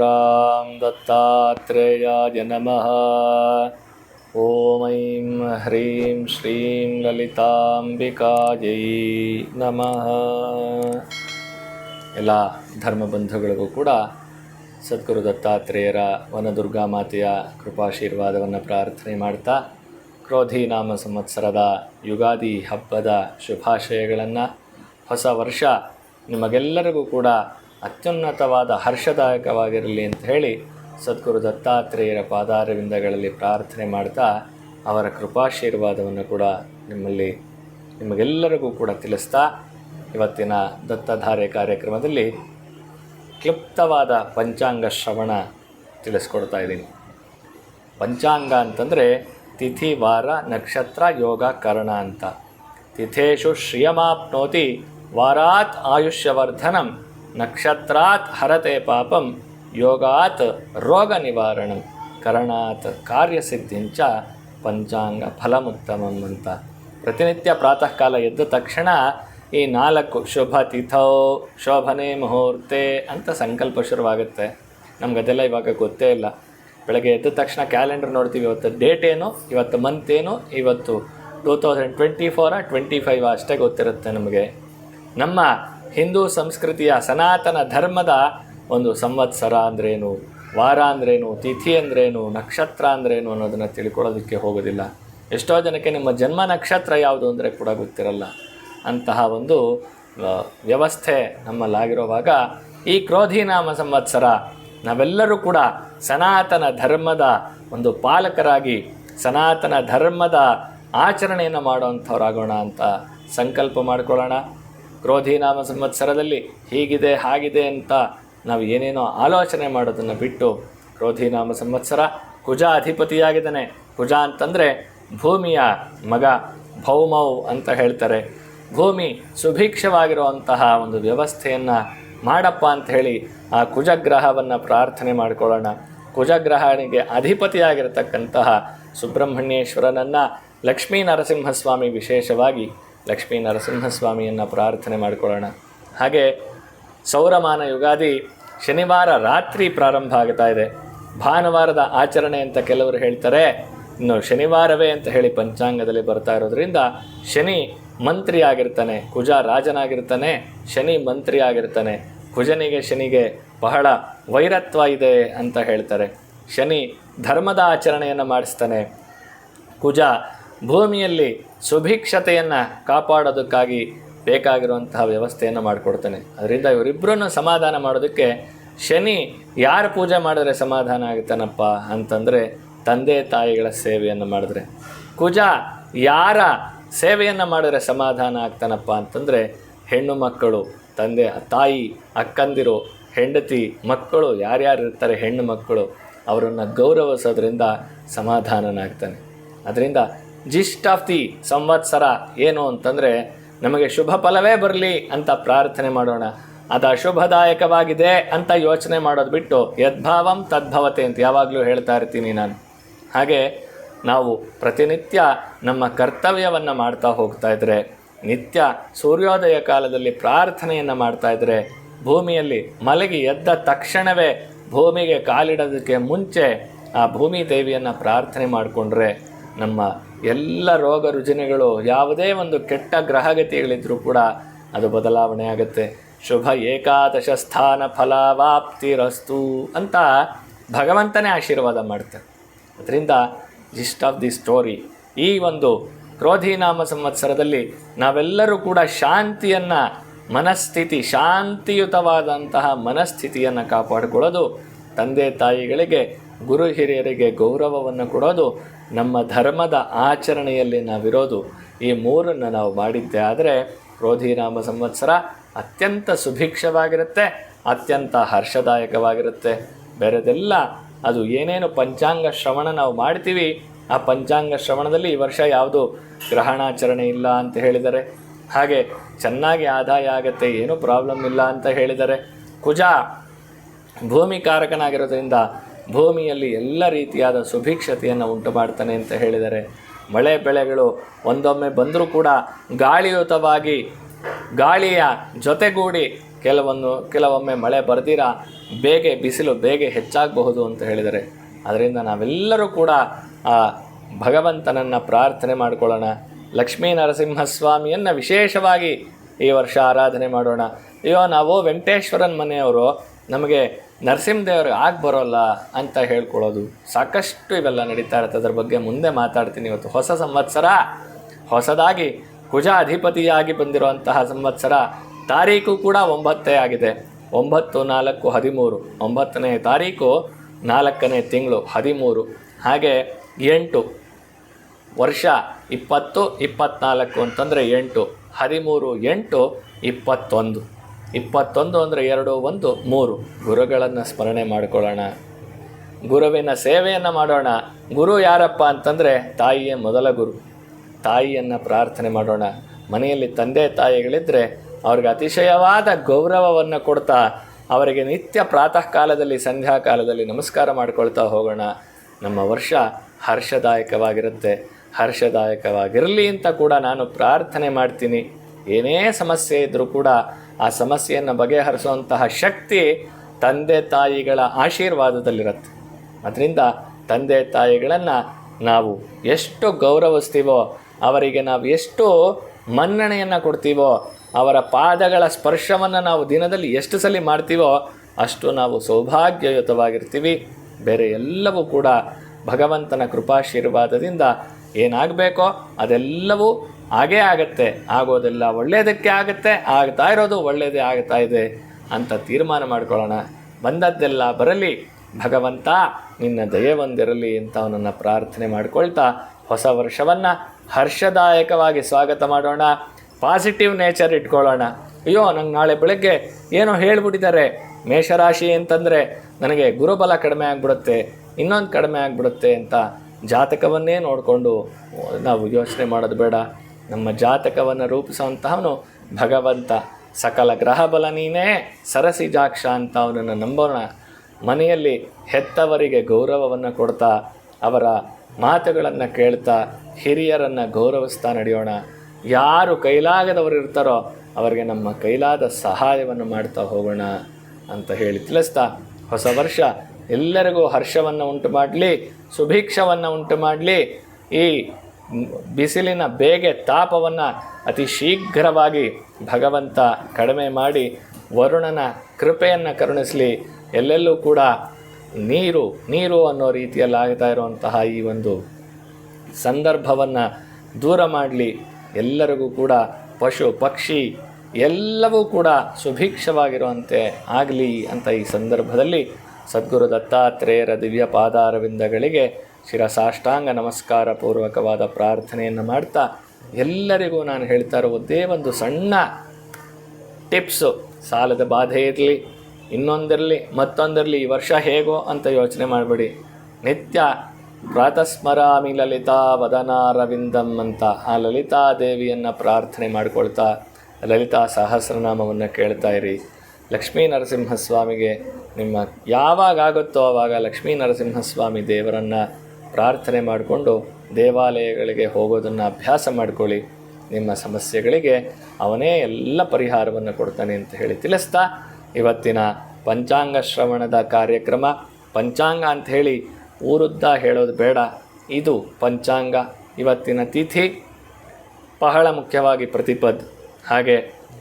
वीरभद्रां दत्तात्रेयाय नमः ॐ ऐं ह्रीं श्रीं ललिताम्बिकायै ನಮಃ ಎಲ್ಲ ಧರ್ಮಬಂಧುಗಳಿಗೂ ಕೂಡ ಸದ್ಗುರು ದತ್ತಾತ್ರೇಯರ ವನದುರ್ಗಾ ಮಾತೆಯ ಕೃಪಾಶೀರ್ವಾದವನ್ನು ಪ್ರಾರ್ಥನೆ ಮಾಡ್ತಾ ಕ್ರೋಧಿ ನಾಮ ಸಂವತ್ಸರದ ಯುಗಾದಿ ಹಬ್ಬದ ಶುಭಾಶಯಗಳನ್ನು ಹೊಸ ವರ್ಷ ನಿಮಗೆಲ್ಲರಿಗೂ ಕೂಡ ಅತ್ಯುನ್ನತವಾದ ಹರ್ಷದಾಯಕವಾಗಿರಲಿ ಅಂತ ಹೇಳಿ ಸದ್ಗುರು ದತ್ತಾತ್ರೇಯರ ಪಾದಾರವಿಂದಗಳಲ್ಲಿ ಪ್ರಾರ್ಥನೆ ಮಾಡ್ತಾ ಅವರ ಕೃಪಾಶೀರ್ವಾದವನ್ನು ಕೂಡ ನಿಮ್ಮಲ್ಲಿ ನಿಮಗೆಲ್ಲರಿಗೂ ಕೂಡ ತಿಳಿಸ್ತಾ ಇವತ್ತಿನ ದತ್ತಧಾರೆ ಕಾರ್ಯಕ್ರಮದಲ್ಲಿ ಕ್ಲುಪ್ತವಾದ ಪಂಚಾಂಗ ಶ್ರವಣ ತಿಳಿಸ್ಕೊಡ್ತಾ ಇದ್ದೀನಿ. ಪಂಚಾಂಗ ಅಂತಂದರೆ ತಿಥಿ, ವಾರ, ನಕ್ಷತ್ರ, ಯೋಗ, ಕರ್ಣ ಅಂತ. ತಿಥೇಶು ಶ್ರಿಯಮಾಪ್ನೋತಿ ವಾರಾತ್ ಆಯುಷ್ಯವರ್ಧನಂ. ನಕ್ಷತ್ರಾತ್ ಹರತೆ ಪಾಪಂ, ಯೋಗಾತ್ ರೋಗ ನಿವಾರಣಂ, ಕರಣಾತ್ ಕಾರ್ಯಸಿದ್ಧಿಂಚ ಪಂಚಾಂಗ ಫಲಮುತ್ತಮಂ ಅಂತ. ಪ್ರತಿನಿತ್ಯ ಪ್ರಾತಃ ಕಾಲ ಎದ್ದ ತಕ್ಷಣ ಈ ನಾಲ್ಕು ಶುಭ ತಿಥೋ, ಶೋಭನೆ ಮುಹೂರ್ತೆ ಅಂತ ಸಂಕಲ್ಪ ಶುರುವಾಗುತ್ತೆ. ನಮ್ಗೆ ಅದೆಲ್ಲ ಇವಾಗ ಗೊತ್ತೇ ಇಲ್ಲ. ಬೆಳಗ್ಗೆ ಎದ್ದ ತಕ್ಷಣ ಕ್ಯಾಲೆಂಡರ್ ನೋಡ್ತೀವಿ, ಇವತ್ತು ಡೇಟ್ ಏನು, ಇವತ್ತು ಮಂತ್ ಏನು, ಇವತ್ತು two thousand twenty four twenty five ಅಷ್ಟೇ ಗೊತ್ತಿರುತ್ತೆ ನಮಗೆ. ನಮ್ಮ ಹಿಂದೂ ಸಂಸ್ಕೃತಿಯ ಸನಾತನ ಧರ್ಮದ ಒಂದು ಸಂವತ್ಸರ ಅಂದ್ರೇನು, ವಾರ ಅಂದ್ರೇನು, ತಿಥಿ ಅಂದ್ರೇನು, ನಕ್ಷತ್ರ ಅಂದ್ರೇನು ಅನ್ನೋದನ್ನು ತಿಳ್ಕೊಳ್ಳೋದಕ್ಕೆ ಹೋಗೋದಿಲ್ಲ. ಎಷ್ಟೋ ಜನಕ್ಕೆ ನಿಮ್ಮ ಜನ್ಮ ನಕ್ಷತ್ರ ಯಾವುದು ಅಂದರೆ ಕೂಡ ಗೊತ್ತಿರಲ್ಲ. ಅಂತಹ ಒಂದು ವ್ಯವಸ್ಥೆ ನಮ್ಮಲ್ಲಾಗಿರುವಾಗ ಈ ಕ್ರೋಧಿನಾಮ ಸಂವತ್ಸರ ನಾವೆಲ್ಲರೂ ಕೂಡ ಸನಾತನ ಧರ್ಮದ ಒಂದು ಪಾಲಕರಾಗಿ ಸನಾತನ ಧರ್ಮದ ಆಚರಣೆಯನ್ನು ಮಾಡುವಂಥವ್ರಾಗೋಣ ಅಂತ ಸಂಕಲ್ಪ ಮಾಡ್ಕೊಳ್ಳೋಣ. ಕ್ರೋಧಿನಾಮ ಸಂವತ್ಸರದಲ್ಲಿ ಹೀಗಿದೆ, ಹಾಗಿದೆ ಅಂತ ನಾವು ಏನೇನೋ ಆಲೋಚನೆ ಮಾಡೋದನ್ನು ಬಿಟ್ಟು ಕ್ರೋಧಿನಾಮ ಸಂವತ್ಸರ ಕುಜ ಅಧಿಪತಿಯಾಗಿದ್ದಾನೆ. ಕುಜ ಅಂತಂದರೆ ಭೂಮಿಯ ಮಗ ಭೌಮೌ ಅಂತ ಹೇಳ್ತಾರೆ. ಭೂಮಿ ಸುಭಿಕ್ಷವಾಗಿರುವಂತಹ ಒಂದು ವ್ಯವಸ್ಥೆಯನ್ನು ಮಾಡಪ್ಪ ಅಂತ ಹೇಳಿ ಆ ಕುಜಗ್ರಹವನ್ನು ಪ್ರಾರ್ಥನೆ ಮಾಡಿಕೊಳ್ಳೋಣ. ಕುಜಗ್ರಹಣಿಗೆ ಅಧಿಪತಿಯಾಗಿರತಕ್ಕಂತಹ ಸುಬ್ರಹ್ಮಣ್ಯೇಶ್ವರನನ್ನು ಲಕ್ಷ್ಮೀ ನರಸಿಂಹಸ್ವಾಮಿ ವಿಶೇಷವಾಗಿ ಲಕ್ಷ್ಮೀ ನರಸಿಂಹಸ್ವಾಮಿಯನ್ನು ಪ್ರಾರ್ಥನೆ ಮಾಡಿಕೊಳ್ಳೋಣ. ಹಾಗೆ ಸೌರಮಾನ ಯುಗಾದಿ ಶನಿವಾರ ರಾತ್ರಿ ಪ್ರಾರಂಭ ಆಗ್ತಾ ಇದೆ. ಭಾನುವಾರದ ಆಚರಣೆ ಅಂತ ಕೆಲವರು ಹೇಳ್ತಾರೆ, ಇನ್ನು ಶನಿವಾರವೇ ಅಂತ ಹೇಳಿ ಪಂಚಾಂಗದಲ್ಲಿ ಬರ್ತಾ ಇರೋದ್ರಿಂದ ಶನಿ ಮಂತ್ರಿ ಆಗಿರ್ತಾನೆ, ಕುಜ ರಾಜನಾಗಿರ್ತಾನೆ, ಶನಿ ಮಂತ್ರಿ ಆಗಿರ್ತಾನೆ. ಕುಜನಿಗೆ, ಶನಿಗೆ ಬಹಳ ವೈರತ್ವ ಇದೆ ಅಂತ ಹೇಳ್ತಾರೆ. ಶನಿ ಧರ್ಮದ ಆಚರಣೆಯನ್ನು ಮಾಡಿಸ್ತಾನೆ. ಕುಜ ಭೂಮಿಯಲ್ಲಿ ಸುಭಿಕ್ಷತೆಯನ್ನು ಕಾಪಾಡೋದಕ್ಕಾಗಿ ಬೇಕಾಗಿರುವಂತಹ ವ್ಯವಸ್ಥೆಯನ್ನು ಮಾಡಿಕೊಡ್ತಾನೆ. ಅದರಿಂದ ಇವರಿಬ್ಬರನ್ನು ಸಮಾಧಾನ ಮಾಡೋದಕ್ಕೆ ಶನಿ ಯಾರು ಪೂಜೆ ಮಾಡಿದ್ರೆ ಸಮಾಧಾನ ಆಗುತ್ತಾನಪ್ಪ ಅಂತಂದರೆ ತಂದೆ ತಾಯಿಗಳ ಸೇವೆಯನ್ನು ಮಾಡಿದ್ರೆ. ಕುಜ ಯಾರ ಸೇವೆಯನ್ನು ಮಾಡಿದ್ರೆ ಸಮಾಧಾನ ಆಗ್ತಾನಪ್ಪ ಅಂತಂದರೆ ಹೆಣ್ಣು ಮಕ್ಕಳು, ತಂದೆ, ತಾಯಿ, ಅಕ್ಕಂದಿರು, ಹೆಂಡತಿ ಮಕ್ಕಳು, ಯಾರ್ಯಾರು ಇರ್ತಾರೆ ಹೆಣ್ಣು ಮಕ್ಕಳು, ಅವರನ್ನು ಗೌರವಿಸೋದ್ರಿಂದ ಸಮಾಧಾನನಾಗ್ತಾನೆ. ಅದರಿಂದ ಜಿಸ್ಟ್ ಆಫ್ ದಿ ಸಂವತ್ಸರ ಏನು ಅಂತಂದರೆ ನಮಗೆ ಶುಭ ಫಲವೇ ಬರಲಿ ಅಂತ ಪ್ರಾರ್ಥನೆ ಮಾಡೋಣ. ಅದು ಅಶುಭದಾಯಕವಾಗಿದೆ ಅಂತ ಯೋಚನೆ ಮಾಡೋದು ಬಿಟ್ಟು ಯದ್ಭಾವಂ ತದ್ಭವತೆ ಅಂತ ಯಾವಾಗಲೂ ಹೇಳ್ತಾ ಇರ್ತೀನಿ ನಾನು. ಹಾಗೆ ನಾವು ಪ್ರತಿನಿತ್ಯ ನಮ್ಮ ಕರ್ತವ್ಯವನ್ನು ಮಾಡ್ತಾ ಹೋಗ್ತಾ ಇದ್ದರೆ ನಿತ್ಯ ಸೂರ್ಯೋದಯ ಕಾಲದಲ್ಲಿ ಪ್ರಾರ್ಥನೆಯನ್ನು ಮಾಡ್ತಾ ಇದ್ದರೆ ಭೂಮಿಯಲ್ಲಿ ಮಲಗಿ ಎದ್ದ ತಕ್ಷಣವೇ ಭೂಮಿಗೆ ಕಾಲಿಡೋದಕ್ಕೆ ಮುಂಚೆ ಆ ಭೂಮಿ ದೇವಿಯನ್ನು ಪ್ರಾರ್ಥನೆ ಮಾಡಿಕೊಂಡ್ರೆ ನಮ್ಮ ಎಲ್ಲ ರೋಗ ರುಜಿನಗಳು, ಯಾವುದೇ ಒಂದು ಕೆಟ್ಟ ಗ್ರಹಗತಿಗಳಿದ್ರೂ ಕೂಡ ಅದು ಬದಲಾವಣೆ ಆಗುತ್ತೆ. ಶುಭ ಏಕಾದಶ ಸ್ಥಾನ ಫಲವಾಪ್ತಿರಸ್ತು ಅಂತ ಭಗವಂತನೇ ಆಶೀರ್ವಾದ ಮಾಡ್ತಾರೆ ಅದರಿಂದ ಜಿಸ್ಟ್ ಆಫ್ ದಿ ಸ್ಟೋರಿ ಈ ಒಂದು ಕ್ರೋಧಿನಾಮ ಸಂವತ್ಸರದಲ್ಲಿ ನಾವೆಲ್ಲರೂ ಕೂಡ ಶಾಂತಿಯನ್ನು, ಮನಸ್ಥಿತಿ, ಶಾಂತಿಯುತವಾದಂತಹ ಮನಸ್ಥಿತಿಯನ್ನು ಕಾಪಾಡಿಕೊಳ್ಳೋದು ತಂದೆ ತಾಯಿಗಳಿಗೆ ಗುರು ಹಿರಿಯರಿಗೆ ಗೌರವವನ್ನು ಕೊಡೋದು ನಮ್ಮ ಧರ್ಮದ ಆಚರಣೆಯಲ್ಲಿ ನಾವಿರೋದು. ಈ ಮೂರನ್ನು ನಾವು ಮಾಡಿದ್ದೆ ಆದರೆ ಕ್ರೋಧಿನಾಮ ಸಂವತ್ಸರ ಅತ್ಯಂತ ಸುಭಿಕ್ಷವಾಗಿರುತ್ತೆ, ಅತ್ಯಂತ ಹರ್ಷದಾಯಕವಾಗಿರುತ್ತೆ. ಬೇರೆದೆಲ್ಲ ಅದು ಏನೇನು ಪಂಚಾಂಗ ಶ್ರವಣ ನಾವು ಮಾಡ್ತೀವಿ, ಆ ಪಂಚಾಂಗ ಶ್ರವಣದಲ್ಲಿ ಈ ವರ್ಷ ಯಾವುದು ಗ್ರಹಣಾಚರಣೆ ಇಲ್ಲ ಅಂತ ಹೇಳಿದರೆ, ಹಾಗೆ ಚೆನ್ನಾಗಿ ಆದಾಯ ಆಗತ್ತೆ, ಏನೂ ಪ್ರಾಬ್ಲಮ್ ಇಲ್ಲ ಅಂತ ಹೇಳಿದರೆ, ಕುಜ ಭೂಮಿ ಕಾರಕನಾಗಿರೋದ್ರಿಂದ ಭೂಮಿಯಲ್ಲಿ ಎಲ್ಲ ರೀತಿಯಾದ ಸುಭಿಕ್ಷತೆಯನ್ನು ಉಂಟು ಮಾಡ್ತಾನೆ ಅಂತ ಹೇಳಿದರೆ ಮಳೆ ಬೆಳೆಗಳು ಒಂದೊಮ್ಮೆ ಬಂದರೂ ಕೂಡ ಗಾಳಿಯುತವಾಗಿ ಗಾಳಿಯ ಜೊತೆಗೂಡಿ ಕೆಲವೊಂದು ಕೆಲವೊಮ್ಮೆ ಮಳೆ ಬರ್ದಿರ ಬೇಗೆ ಬಿಸಿಲು ಬೇಗೆ ಹೆಚ್ಚಾಗಬಹುದು ಅಂತ ಹೇಳಿದರೆ ಅದರಿಂದ ನಾವೆಲ್ಲರೂ ಕೂಡ ಆ ಭಗವಂತನನ್ನು ಪ್ರಾರ್ಥನೆ ಮಾಡಿಕೊಳ್ಳೋಣ. ಲಕ್ಷ್ಮೀ ನರಸಿಂಹಸ್ವಾಮಿಯನ್ನು ವಿಶೇಷವಾಗಿ ಈ ವರ್ಷ ಆರಾಧನೆ ಮಾಡೋಣ. ಅಯ್ಯೋ, ನಾವು ವೆಂಕಟೇಶ್ವರನ ಮನೆಯವರು ನಮಗೆ ನರಸಿಂಹದೇವರು ಆಗಿ ಬರೋಲ್ಲ ಅಂತ ಹೇಳ್ಕೊಳ್ಳೋದು. ಸಾಕಷ್ಟು ಇವೆಲ್ಲ ನಡೀತಾ ಇರುತ್ತೆ. ಅದ್ರ ಬಗ್ಗೆ ಮುಂದೆ ಮಾತಾಡ್ತೀನಿ ಇವತ್ತು. ಹೊಸ ಸಂವತ್ಸರ. ಹೊಸದಾಗಿ ಕುಜ ಅಧಿಪತಿಯಾಗಿ ಬಂದಿರುವಂತಹ ಸಂವತ್ಸರ. ತಾರೀಕು ಕೂಡ ಒಂಬತ್ತೇ ಆಗಿದೆ. ಒಂಬತ್ತು, ನಾಲ್ಕು, ಹದಿಮೂರು. ಒಂಬತ್ತನೇ ತಾರೀಕು, ನಾಲ್ಕನೇ ತಿಂಗಳು, ಹದಿಮೂರು. ಹಾಗೆ ಎಂಟು ವರ್ಷ, ಇಪ್ಪತ್ತು ಇಪ್ಪತ್ತ್ನಾಲ್ಕು ಅಂತಂದರೆ ಎಂಟು. ಹದಿಮೂರು, ಎಂಟು, ಇಪ್ಪತ್ತೊಂದು. ಇಪ್ಪತ್ತೊಂದು ಅಂದರೆ ಎರಡು, ಒಂದು, ಮೂರು. ಗುರುಗಳನ್ನು ಸ್ಮರಣೆ ಮಾಡಿಕೊಳ್ಳೋಣ. ಗುರುವಿನ ಸೇವೆಯನ್ನು ಮಾಡೋಣ. ಗುರು ಯಾರಪ್ಪ ಅಂತಂದರೆ ತಾಯಿಯೇ ಮೊದಲ ಗುರು. ತಾಯಿಯನ್ನು ಪ್ರಾರ್ಥನೆ ಮಾಡೋಣ. ಮನೆಯಲ್ಲಿ ತಂದೆ ತಾಯಿಗಳಿದ್ದರೆ ಅವ್ರಿಗೆ ಅತಿಶಯವಾದ ಗೌರವವನ್ನು ಕೊಡ್ತಾ ಅವರಿಗೆ ನಿತ್ಯ ಪ್ರಾತಃ ಕಾಲದಲ್ಲಿ ಸಂಧ್ಯಾ ಕಾಲದಲ್ಲಿ ನಮಸ್ಕಾರ ಮಾಡಿಕೊಳ್ತಾ ಹೋಗೋಣ. ನಮ್ಮ ವರ್ಷ ಹರ್ಷದಾಯಕವಾಗಿರುತ್ತೆ. ಹರ್ಷದಾಯಕವಾಗಿರಲಿ ಅಂತ ಕೂಡ ನಾನು ಪ್ರಾರ್ಥನೆ ಮಾಡ್ತೀನಿ. ಏನೇ ಸಮಸ್ಯೆ ಇದ್ದರೂ ಕೂಡ ಆ ಸಮಸ್ಯೆಯನ್ನು ಬಗೆಹರಿಸುವಂತಹ ಶಕ್ತಿ ತಂದೆ ತಾಯಿಗಳ ಆಶೀರ್ವಾದದಲ್ಲಿರುತ್ತೆ. ಅದರಿಂದ ತಂದೆ ತಾಯಿಗಳನ್ನು ನಾವು ಎಷ್ಟು ಗೌರವಿಸ್ತೀವೋ, ಅವರಿಗೆ ನಾವು ಎಷ್ಟು ಮನ್ನಣೆಯನ್ನು ಕೊಡ್ತೀವೋ, ಅವರ ಪಾದಗಳ ಸ್ಪರ್ಶವನ್ನು ನಾವು ದಿನದಲ್ಲಿ ಎಷ್ಟು ಸಲ ಮಾಡ್ತೀವೋ ಅಷ್ಟು ನಾವು ಸೌಭಾಗ್ಯಯುತವಾಗಿರ್ತೀವಿ. ಬೇರೆ ಎಲ್ಲವೂ ಕೂಡ ಭಗವಂತನ ಕೃಪಾಶೀರ್ವಾದದಿಂದ ಏನಾಗಬೇಕೋ ಅದೆಲ್ಲವೂ ಆಗೇ ಆಗತ್ತೆ, ಆಗೋದೆಲ್ಲ ಒಳ್ಳೆಯದಕ್ಕೆ ಆಗುತ್ತೆ, ಆಗ್ತಾ ಇರೋದು ಒಳ್ಳೆಯದೇ ಆಗ್ತಾ ಇದೆ ಅಂತ ತೀರ್ಮಾನ ಮಾಡ್ಕೊಳ್ಳೋಣ. ಬಂದದ್ದೆಲ್ಲ ಬರಲಿ. ಭಗವಂತ, ನಿನ್ನ ದಯೆ ಒಂದಿರಲಿ ಅಂತ ಅವನನ್ನು ಪ್ರಾರ್ಥನೆ ಮಾಡಿಕೊಳ್ತಾ ಹೊಸ ವರ್ಷವನ್ನು ಹರ್ಷದಾಯಕವಾಗಿ ಸ್ವಾಗತ ಮಾಡೋಣ. ಪಾಸಿಟಿವ್ ನೇಚರ್ ಇಟ್ಕೊಳ್ಳೋಣ. ಅಯ್ಯೋ, ನಂಗೆ ನಾಳೆ ಬೆಳಗ್ಗೆ ಏನೋ ಹೇಳ್ಬಿಟ್ಟಿದ್ದಾರೆ. ಮೇಷರಾಶಿ ಅಂತಂದರೆ ನನಗೆ ಗುರುಬಲ ಕಡಿಮೆ ಆಗಿಬಿಡುತ್ತೆ, ಇನ್ನೊಂದು ಕಡಿಮೆ ಆಗಿಬಿಡುತ್ತೆ ಅಂತ ಜಾತಕವನ್ನೇ ನೋಡಿಕೊಂಡು ನಾವು ಯೋಚನೆ ಮಾಡೋದು ಬೇಡ. ನಮ್ಮ ಜಾತಕವನ್ನು ರೂಪಿಸುವಂತಹವನು ಭಗವಂತ. ಸಕಲ ಗ್ರಹ ಬಲ ನೀನೇ ಸರಸಿಜಾಕ್ಷ ಅಂತ ಅವನನ್ನು ನಂಬೋಣ. ಮನೆಯಲ್ಲಿ ಹೆತ್ತವರಿಗೆ ಗೌರವವನ್ನು ಕೊಡ್ತಾ ಅವರ ಮಾತುಗಳನ್ನು ಕೇಳ್ತಾ ಹಿರಿಯರನ್ನು ಗೌರವಿಸ್ತಾ ನಡೆಯೋಣ. ಯಾರು ಕೈಲಾಗದವರು ಇರ್ತಾರೋ ಅವರಿಗೆ ನಮ್ಮ ಕೈಲಾದ ಸಹಾಯವನ್ನು ಮಾಡ್ತಾ ಹೋಗೋಣ ಅಂತ ಹೇಳಿ ತಿಳಿಸ್ತಾ ಹೊಸ ವರ್ಷ ಎಲ್ಲರಿಗೂ ಹರ್ಷವನ್ನು ಉಂಟು ಮಾಡಲಿ, ಸುಭಿಕ್ಷವನ್ನು ಉಂಟು ಮಾಡಲಿ. ಈ ಬಿಸಿಲಿನ ಬೇಗೆ ತಾಪವನ್ನು ಅತಿ ಶೀಘ್ರವಾಗಿ ಭಗವಂತ ಕಡಿಮೆ ಮಾಡಿ ವರುಣನ ಕೃಪೆಯನ್ನು ಕರುಣಿಸಲಿ. ಎಲ್ಲೆಲ್ಲೂ ಕೂಡ ನೀರು ನೀರು ಅನ್ನೋ ರೀತಿಯಲ್ಲಿ ಆಗ್ತಾ ಇರುವಂತಹ ಈ ಒಂದು ಸಂದರ್ಭವನ್ನು ದೂರ ಮಾಡಲಿ. ಎಲ್ಲರಿಗೂ ಕೂಡ ಪಶು, ಪಕ್ಷಿ ಎಲ್ಲವೂ ಕೂಡ ಸುಭಿಕ್ಷವಾಗಿರುವಂತೆ ಆಗಲಿ ಅಂತ ಈ ಸಂದರ್ಭದಲ್ಲಿ ಸದ್ಗುರು ದತ್ತಾತ್ರೇಯರ ದಿವ್ಯ ಪಾದಾರವಿಂದಗಳಿಗೆ ಶಿರಸಾಷ್ಟಾಂಗ ನಮಸ್ಕಾರ ಪೂರ್ವಕವಾದ ಪ್ರಾರ್ಥನೆಯನ್ನು ಮಾಡ್ತಾ ಎಲ್ಲರಿಗೂ ನಾನು ಹೇಳ್ತಾ ಇರುವುದೇ ಒಂದು ಸಣ್ಣ ಟಿಪ್ಸು. ಸಾಲದ ಬಾಧೆ ಇರಲಿ, ಇನ್ನೊಂದಿರಲಿ, ಮತ್ತೊಂದಿರಲಿ, ಈ ವರ್ಷ ಹೇಗೋ ಅಂತ ಯೋಚನೆ ಮಾಡಬೇಡಿ. ನಿತ್ಯ ಪ್ರಾತಸ್ಮರಾಮಿ ಲಲಿತಾ ವದನಾರವಿಂದಂ ಅಂತ ಆ ಲಲಿತಾ ದೇವಿಯನ್ನು ಪ್ರಾರ್ಥನೆ ಮಾಡಿಕೊಳ್ತಾ ಲಲಿತಾ ಸಹಸ್ರನಾಮವನ್ನು ಕೇಳ್ತಾ ಇರಿ. ಲಕ್ಷ್ಮೀ ನರಸಿಂಹಸ್ವಾಮಿಗೆ ನಿಮ್ಮ ಯಾವಾಗ ಆಗುತ್ತೋ ಆವಾಗ ಲಕ್ಷ್ಮೀ ನರಸಿಂಹಸ್ವಾಮಿ ದೇವರನ್ನು ಪ್ರಾರ್ಥನೆ ಮಾಡಿಕೊಂಡು ದೇವಾಲಯಗಳಿಗೆ ಹೋಗೋದನ್ನು ಅಭ್ಯಾಸ ಮಾಡಿಕೊಳ್ಳಿ. ನಿಮ್ಮ ಸಮಸ್ಯೆಗಳಿಗೆ ಅವನೇ ಎಲ್ಲ ಪರಿಹಾರವನ್ನು ಕೊಡ್ತಾನೆ ಅಂತ ಹೇಳಿ ತಿಳಿಸ್ತಾ ಇವತ್ತಿನ ಪಂಚಾಂಗ ಶ್ರವಣದ ಕಾರ್ಯಕ್ರಮ. ಪಂಚಾಂಗ ಅಂತ ಹೇಳಿ ಊರುದ್ದ ಹೇಳೋದು ಬೇಡ. ಇದು ಪಂಚಾಂಗ. ಇವತ್ತಿನ ತಿಥಿ ಬಹಳ ಮುಖ್ಯವಾಗಿ ಪ್ರತಿಪದ್. ಹಾಗೆ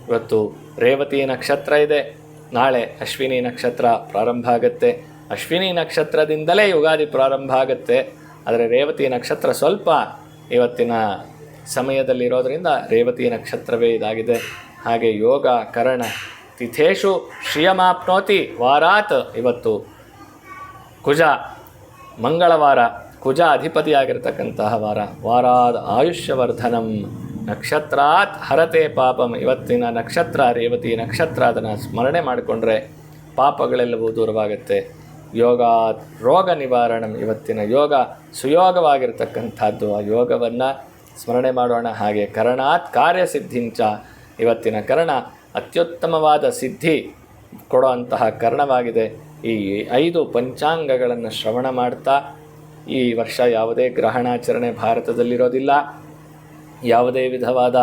ಇವತ್ತು ರೇವತಿ ನಕ್ಷತ್ರ ಇದೆ. ನಾಳೆ ಅಶ್ವಿನಿ ನಕ್ಷತ್ರ ಪ್ರಾರಂಭ ಆಗುತ್ತೆ. ಅಶ್ವಿನಿ ನಕ್ಷತ್ರದಿಂದಲೇ ಯುಗಾದಿ ಪ್ರಾರಂಭ ಆಗುತ್ತೆ. ಆದರೆ ರೇವತಿ ನಕ್ಷತ್ರ ಸ್ವಲ್ಪ ಇವತ್ತಿನ ಸಮಯದಲ್ಲಿರೋದರಿಂದ ರೇವತಿ ನಕ್ಷತ್ರವೇ ಇದಾಗಿದೆ. ಹಾಗೆ ಯೋಗ, ಕರಣ, ತಿಥೇಶು, ಶ್ರಿಯಮಾಪ್ನೋತಿ, ವಾರಾತ್ ಇವತ್ತು ಕುಜ, ಮಂಗಳವಾರ, ಕುಜ ಅಧಿಪತಿಯಾಗಿರ್ತಕ್ಕಂತಹ ವಾರ. ವಾರಾದ ಆಯುಷ್ಯವರ್ಧನಂ, ನಕ್ಷತ್ರಾತ್ ಹರತೆ ಪಾಪಂ. ಇವತ್ತಿನ ನಕ್ಷತ್ರ, ರೇವತಿ ನಕ್ಷತ್ರ, ಅದನ್ನು ಸ್ಮರಣೆ ಮಾಡಿಕೊಂಡ್ರೆ ಪಾಪಗಳೆಲ್ಲವೂ ದೂರವಾಗುತ್ತೆ. ಯೋಗ, ರೋಗ ನಿವಾರಣ ಇವತ್ತಿನ ಯೋಗ ಸುಯೋಗವಾಗಿರ್ತಕ್ಕಂಥದ್ದು. ಆ ಯೋಗವನ್ನು ಸ್ಮರಣೆ ಮಾಡೋಣ. ಹಾಗೆ ಕರಣಾತ್ ಕಾರ್ಯಸಿದ್ಧಿಂಚ ಇವತ್ತಿನ ಕರ್ಣ ಅತ್ಯುತ್ತಮವಾದ ಸಿದ್ಧಿ ಕೊಡುವಂತಹ ಕರ್ಣವಾಗಿದೆ. ಈ ಐದು ಪಂಚಾಂಗಗಳನ್ನು ಶ್ರವಣ ಮಾಡ್ತಾ ಈ ವರ್ಷ ಯಾವುದೇ ಗ್ರಹಣಾಚರಣೆ ಭಾರತದಲ್ಲಿರೋದಿಲ್ಲ. ಯಾವುದೇ ವಿಧವಾದ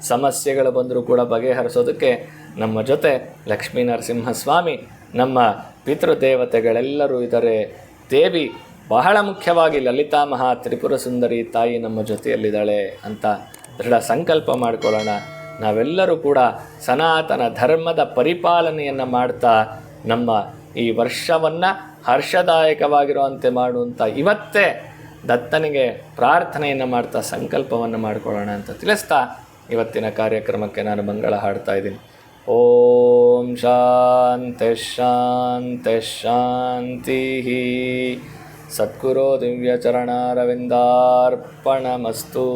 ಸಮಸ್ಯೆಗಳು ಬಂದರೂ ಕೂಡ ಬಗೆಹರಿಸೋದಕ್ಕೆ ನಮ್ಮ ಜೊತೆ ಲಕ್ಷ್ಮೀ ನರಸಿಂಹಸ್ವಾಮಿ ನಮ್ಮ ಪಿತೃದೇವತೆಗಳೆಲ್ಲರೂ ಇದ್ದಾರೆ ದೇವಿ ಬಹಳ ಮುಖ್ಯವಾಗಿ ಲಲಿತಾ ಮಹಾ ತ್ರಿಪುರ ಸುಂದರಿ ತಾಯಿ ನಮ್ಮ ಜೊತೆಯಲ್ಲಿದ್ದಾಳೆ ಅಂತ ದೃಢ ಸಂಕಲ್ಪ ಮಾಡಿಕೊಳ್ಳೋಣ. ನಾವೆಲ್ಲರೂ ಕೂಡ ಸನಾತನ ಧರ್ಮದ ಪರಿಪಾಲನೆಯನ್ನು ಮಾಡ್ತಾ ನಮ್ಮ ಈ ವರ್ಷವನ್ನು ಹರ್ಷದಾಯಕವಾಗಿರುವಂತೆ ಮಾಡುವಂಥ ಇವತ್ತೇ ದತ್ತನಿಗೆ ಪ್ರಾರ್ಥನೆಯನ್ನು ಮಾಡ್ತಾ ಸಂಕಲ್ಪವನ್ನು ಮಾಡಿಕೊಳ್ಳೋಣ ಅಂತ ತಿಳಿಸ್ತಾ ಇವತ್ತಿನ ಕಾರ್ಯಕ್ರಮಕ್ಕೆ ನಾನು ಮಂಗಳ ಹಾಡ್ತಾ ಇದ್ದೀನಿ. ಓಂ ಶಾಂತಿ ಶಾಂತಿ ಶಾಂತಿ ಸದ್ಗುರೋ ದಿವ್ಯಚರಣಾರವಿಂದಾರ್ಪಣಮಸ್ತು